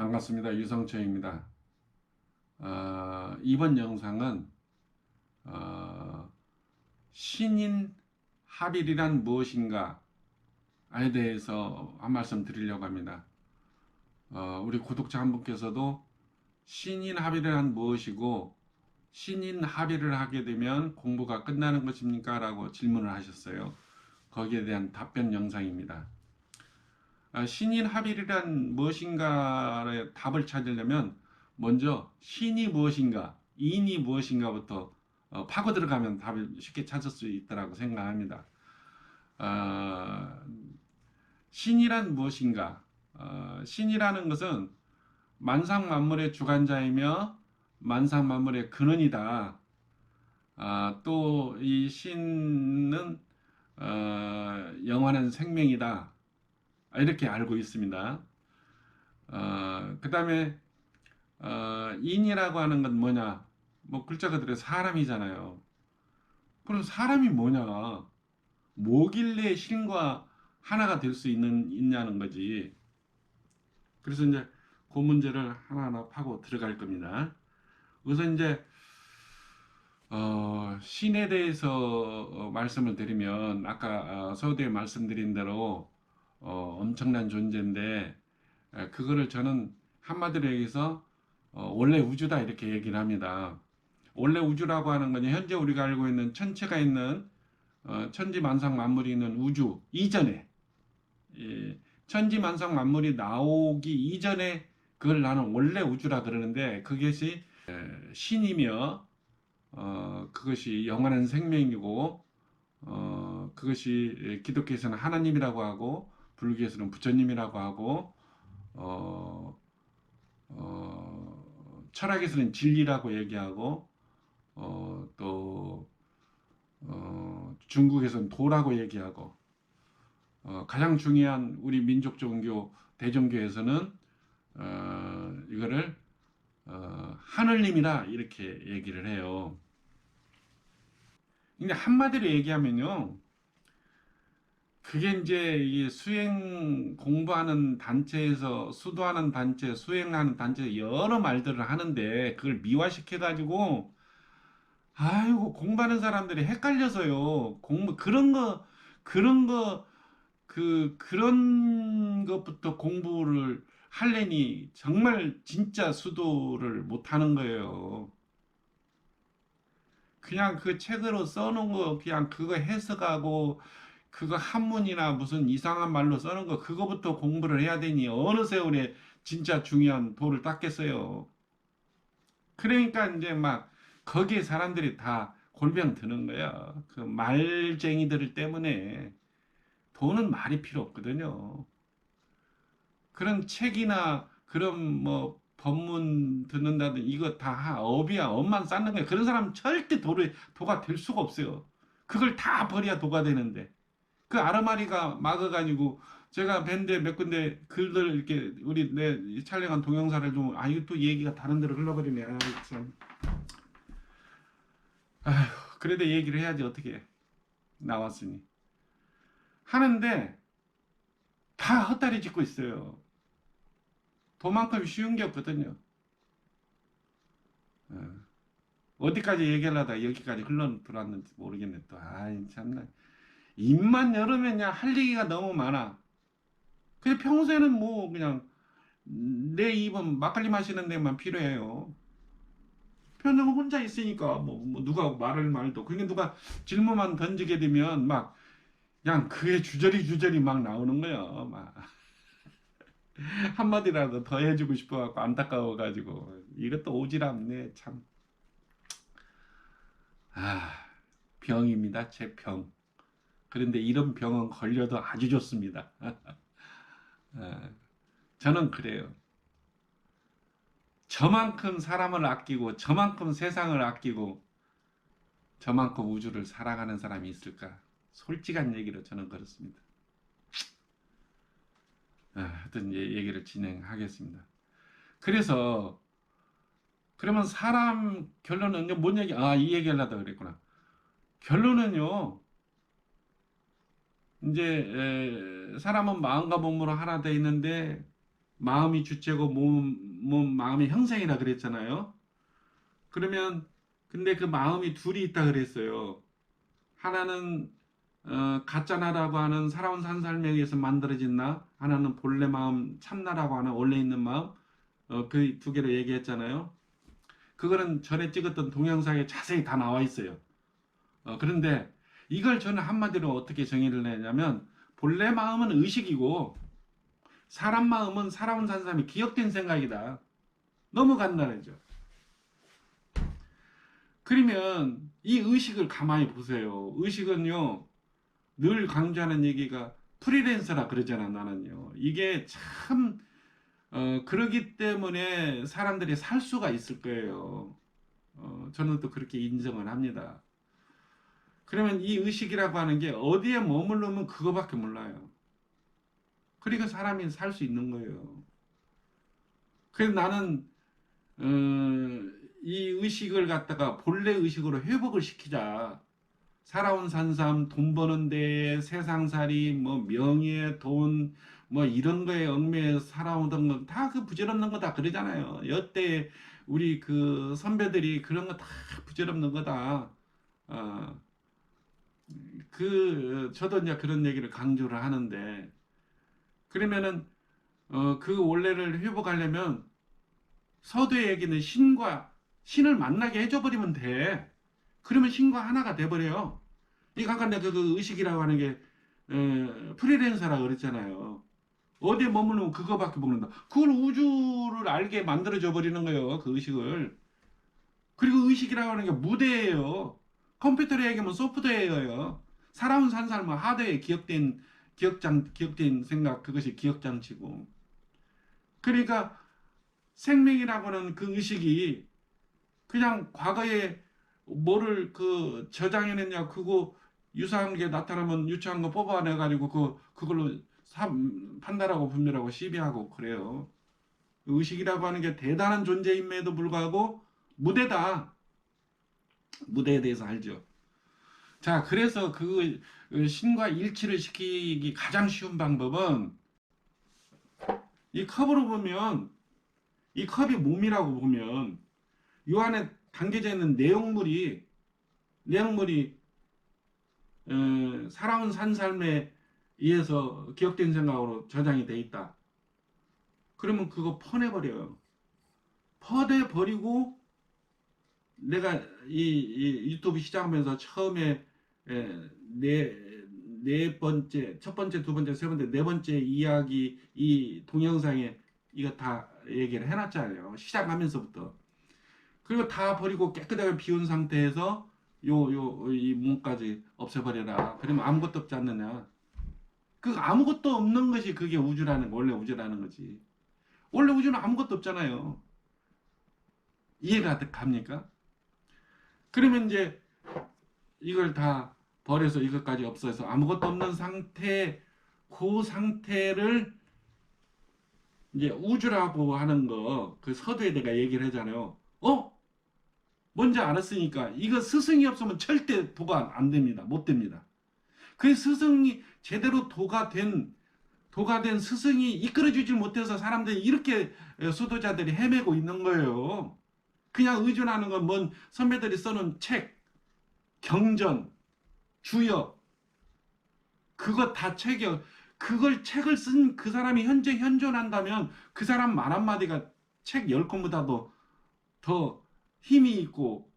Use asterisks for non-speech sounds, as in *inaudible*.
반갑습니다. 유성철입니다. 어, 이번 영상은 어, 신인 합일이란 무엇인가에 대해서 한 말씀 드리려고 합니다. 어, 우리 구독자 한 분께서도 신인 합일이란 무엇이고 신인 합의를 하게 되면 공부가 끝나는 것입니까? 라고 질문을 하셨어요. 거기에 대한 답변 영상입니다. 아, 신인 합의란 무엇인가의 답을 찾으려면 먼저 신이 무엇인가, 인이 무엇인가부터 어, 파고 들어가면 답을 쉽게 찾을 수 있다고 생각합니다. 어, 신이란 무엇인가? 어, 신이라는 것은 만상 만물의 주관자이며 만상 만물의 근원이다. 아, 또이 신은 어, 영원한 생명이다. 이렇게 알고 있습니다. 어, 그 다음에 어, 인이라고 하는 건 뭐냐? 뭐 글자 그대로 사람이잖아요. 그럼 사람이 뭐냐? 뭐길래 신과 하나가 될 수 있는 있냐는 거지. 그래서 이제 그 문제를 하나하나 파고 들어갈 겁니다. 우선 이제 어, 신에 대해서 어, 말씀을 드리면 아까 어, 서두에 말씀드린 대로 어, 엄청난 존재인데 에, 그거를 저는 한마디로 얘기해서 어, 원래 우주다 이렇게 얘기를 합니다. 원래 우주라고 하는 건 현재 우리가 알고 있는 천체가 있는 어, 천지만상 만물이 있는 우주 이전에 예, 천지만상 만물이 나오기 이전에 그걸 나는 원래 우주라 그러는데 그것이 에, 신이며 어, 그것이 영원한 생명이고 어, 그것이 기독교에서는 하나님이라고 하고 불교에서는 부처님이라고 하고 어, 어, 철학에서는 진리라고 얘기하고 어, 또 어, 중국에서는 도라고 얘기하고 어, 가장 중요한 우리 민족 종교 대종교에서는 어, 이거를 어, 하늘님이라 이렇게 얘기를 해요. 근데 한마디로 얘기하면요. 그게 이제 이 수행 공부하는 단체에서 수도하는 단체, 수행하는 단체 여러 말들을 하는데 그걸 미화시켜 가지고 아이고 공부하는 사람들이 헷갈려서요. 공부 그런 거 그런 거 그 그런 것부터 공부를 할래니 정말 진짜 수도를 못 하는 거예요. 그냥 그 책으로 써놓은 거 그냥 그거 해석하고 그거 한문이나 무슨 이상한 말로 써놓은 거 그거부터 공부를 해야 되니 어느 세월에 진짜 중요한 도를 닦겠어요. 그러니까 이제 막 거기에 사람들이 다 골병 드는 거야. 그 말쟁이들 때문에 돈은 말이 필요 없거든요. 그런 책이나 그런 뭐 법문 듣는다든 이거 다 업이야 업만 쌓는 거야 그런 사람 절대 도를 도가 될 수가 없어요 그걸 다 버려야 도가 되는데 그 아르마리가 막아가지고 제가 밴드에 몇 군데 글들 이렇게 우리 내 촬영한 동영상을 좀아 이거 또 얘기가 다른 데로 흘러버리네. 아휴 그래도 얘기를 해야지 어떻게 해. 나왔으니 하는데 다 헛다리 짚고 있어요 도만큼 쉬운 게 없거든요. 어. 어디까지 얘기하려다 여기까지 흘러 들어왔는지 모르겠네 또. 아이 참나. 입만 열으면 그냥 할 얘기가 너무 많아. 그냥 평소에는 뭐 그냥 내 입은 막걸리 마시는 데만 필요해요. 편은 혼자 있으니까 뭐, 뭐 누가 말을 말도 그게 누가 질문만 던지게 되면 막 그냥 그의 주저리 주저리 막 나오는 거야. 막. *laughs* 한마디라도 더 해주고 싶어갖고 안타까워가지고 이것도 오지랖네 참. 아 병입니다 제 병. 그런데 이런 병은 걸려도 아주 좋습니다. 아, *laughs* 저는 그래요. 저만큼 사람을 아끼고 저만큼 세상을 아끼고 저만큼 우주를 사랑하는 사람이 있을까? 솔직한 얘기로 저는 그렇습니다. 아, 하여튼 이제 얘기를 진행하겠습니다. 그래서 그러면 사람 결론은요 뭔 얘기 아 이 얘기하려다 그랬구나 결론은요 이제 에, 사람은 마음과 몸으로 하나 돼 있는데 마음이 주체고 몸, 몸 마음의 형상이라 그랬잖아요. 그러면 근데 그 마음이 둘이 있다 그랬어요. 하나는 어, 가짜 나라고 하는 살아온 산 삶에 의해서 만들어진 나, 하나는 본래 마음 참나라고 하는 원래 있는 마음, 어, 그 두 개를 얘기했잖아요. 그거는 전에 찍었던 동영상에 자세히 다 나와 있어요. 어, 그런데 이걸 저는 한마디로 어떻게 정의를 내냐면 본래 마음은 의식이고 사람 마음은 살아온 산 삶이 기억된 생각이다. 너무 간단하죠. 그러면 이 의식을 가만히 보세요. 의식은요, 늘 강조하는 얘기가 프리랜서라 그러잖아, 나는요. 이게 참, 어, 그러기 때문에 사람들이 살 수가 있을 거예요. 어, 저는 또 그렇게 인정을 합니다. 그러면 이 의식이라고 하는 게 어디에 머무르면 그거밖에 몰라요. 그러니까 사람이 살 수 있는 거예요. 그래서 나는 어, 이 의식을 갖다가 본래 의식으로 회복을 시키자. 살아온 산삼, 돈 버는 데, 세상살이, 뭐 명예, 돈, 뭐 이런 거에 얽매여 살아오던 거다그 부질없는 거다 그러잖아요. 여태 우리 그 선배들이 그런 거 다 부질없는 거다. 어, 그 저도 이제 그런 얘기를 강조를 하는데 그러면은 어, 그 원래를 회복하려면 서두의 얘기는 신과 신을 만나게 해줘 버리면 돼. 그러면 신과 하나가 돼 버려요. 이 아까 내가 그 의식이라고 하는 게 에, 프리랜서라 그랬잖아요. 어디에 머무르면 그거밖에 모른다. 그걸 우주를 알게 만들어줘 버리는 거예요. 그 의식을. 그리고 의식이라고 하는 게 무대예요. 컴퓨터로 얘기하면 소프트웨어예요. 살아온 산 삶은 하드에 기억된 기억장 기억된 생각 그것이 기억장치고. 그러니까 생명이라고 하는 그 의식이 그냥 과거에 뭐를 그 저장해냈냐 그거 유사한 게 나타나면 유치한 거 뽑아내 가지고 그 그걸로 사, 판단하고 분별하고 시비하고 그래요. 의식이라고 하는 게 대단한 존재임에도 불구하고 무대다. 무대에 대해서 알죠. 자, 그래서 그 신과 일치를 시키기 가장 쉬운 방법은 이 컵으로 보면 이 컵이 몸이라고 보면 이 안에 담겨져 있는 내용물이 내용물이 어, 살아온 산 삶에 의해서 기억된 생각으로 저장이 돼 있다. 그러면 그거 퍼내버려요. 퍼내버리고 내가 이, 이 유튜브 시작하면서 처음에 에, 네, 네 번째, 첫 번째, 두 번째, 세 번째, 네 번째 이야기 이 동영상에 이거 다 얘기를 해놨잖아요. 시작하면서부터. 그리고 다 버리고 깨끗하게 비운 상태에서 요, 요, 이 몸까지 없애버려라. 그러면 아무것도 없지 않느냐. 그 아무것도 없는 것이 그게 우주라는, 거, 원래 우주라는 거지. 원래 우주는 아무것도 없잖아요. 이해가 갑니까? 그러면 이제 이걸 다 버려서 이것까지 없어서 아무것도 없는 상태, 그 상태를 이제 우주라고 하는 거, 그 서두에 내가 얘기를 하잖아요. 어? 뭔지 알았으니까 이거 스승이 없으면 절대 도가 안 됩니다. 못 됩니다. 그 스승이 제대로 도가 된 도가 된 스승이 이끌어주질 못해서 사람들이 이렇게 수도자들이 헤매고 있는 거예요. 그냥 의존하는 건 뭔 선배들이 써놓은 책, 경전, 주역, 그거 다 책이요. 그걸 책을 쓴 그 사람이 현재 현존한다면 그 사람 말 한마디가 책 10권보다도 더 힘이 있고